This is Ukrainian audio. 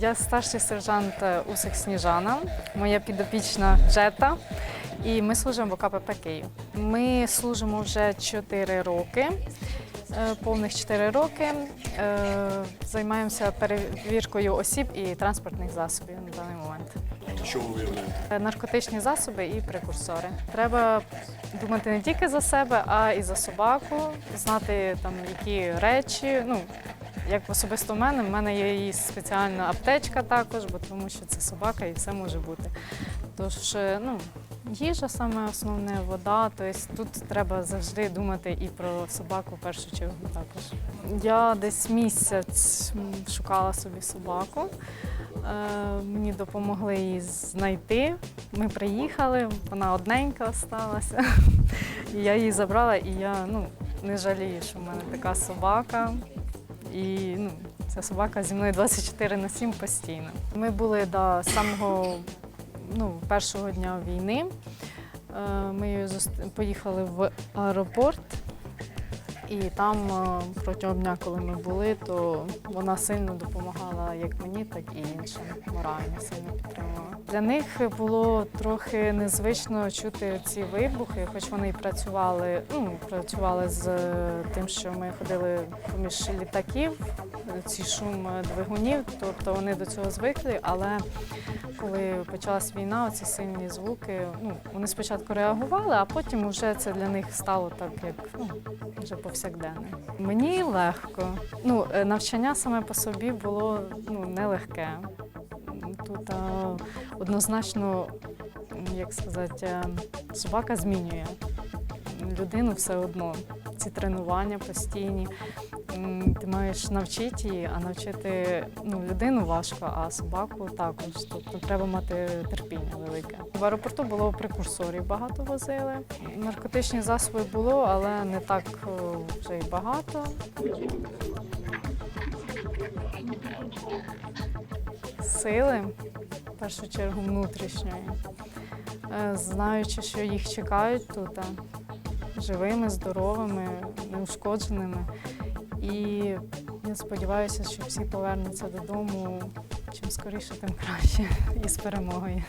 Я старший сержант е, Усик Сніжана, моя підопічна Джета, і ми служимо в ОКПП Київ. Ми служимо вже 4 роки, е, повних 4 роки. Е, Займаємося перевіркою осіб і транспортних засобів на даний момент. Що ви виявляєте? Наркотичні засоби і прекурсори. Треба думати не тільки за себе, а і за собаку, знати там які речі. Ну як особисто в мене, в мене є її спеціальна аптечка також, бо тому що це собака і все може бути. Тож, е, ну, їжа саме основне, вода. Тобто тут треба завжди думати і про собаку в першу чергу також. Я десь місяць шукала собі собаку. Е, Мені допомогли її знайти. Ми приїхали, вона одненька сталася. Я її забрала, і я ну, не жалію, що в мене така собака. І ну, ця собака зі мною 24 на 7 постійно. Ми були до самого ну, першого дня війни. Е, Ми поїхали в аеропорт. І там е, протягом дня, коли ми були, то вона сильно допомагала як мені, так і іншим. Морально сильно підтримувала. Для них було трохи незвично чути ці вибухи, хоч вони і працювали, ну, працювали з е, тим, що ми ходили поміж літаків, ці шум двигунів, тобто вони до цього звикли, але коли почалась війна, оці сильні звуки, ну, вони спочатку реагували, а потім вже це для них стало так, як ну, вже повсякденне. Мені легко. Ну, е, навчання саме по собі було ну, нелегке. Тут а, однозначно, як сказати, собака змінює людину все одно. Ці тренування постійні. Ти маєш навчити її, а навчити ну, людину важко, а собаку також. Тобто треба мати терпіння велике. В аеропорту було прекурсорів багато возили. Наркотичні засоби було, але не так вже й багато. Сили, в першу чергу, внутрішньої. Е, Знаючи, що їх чекають тут, живими, здоровими, неушкодженими. І я сподіваюся, що всі повернуться додому чим скоріше, тим краще і з перемогою.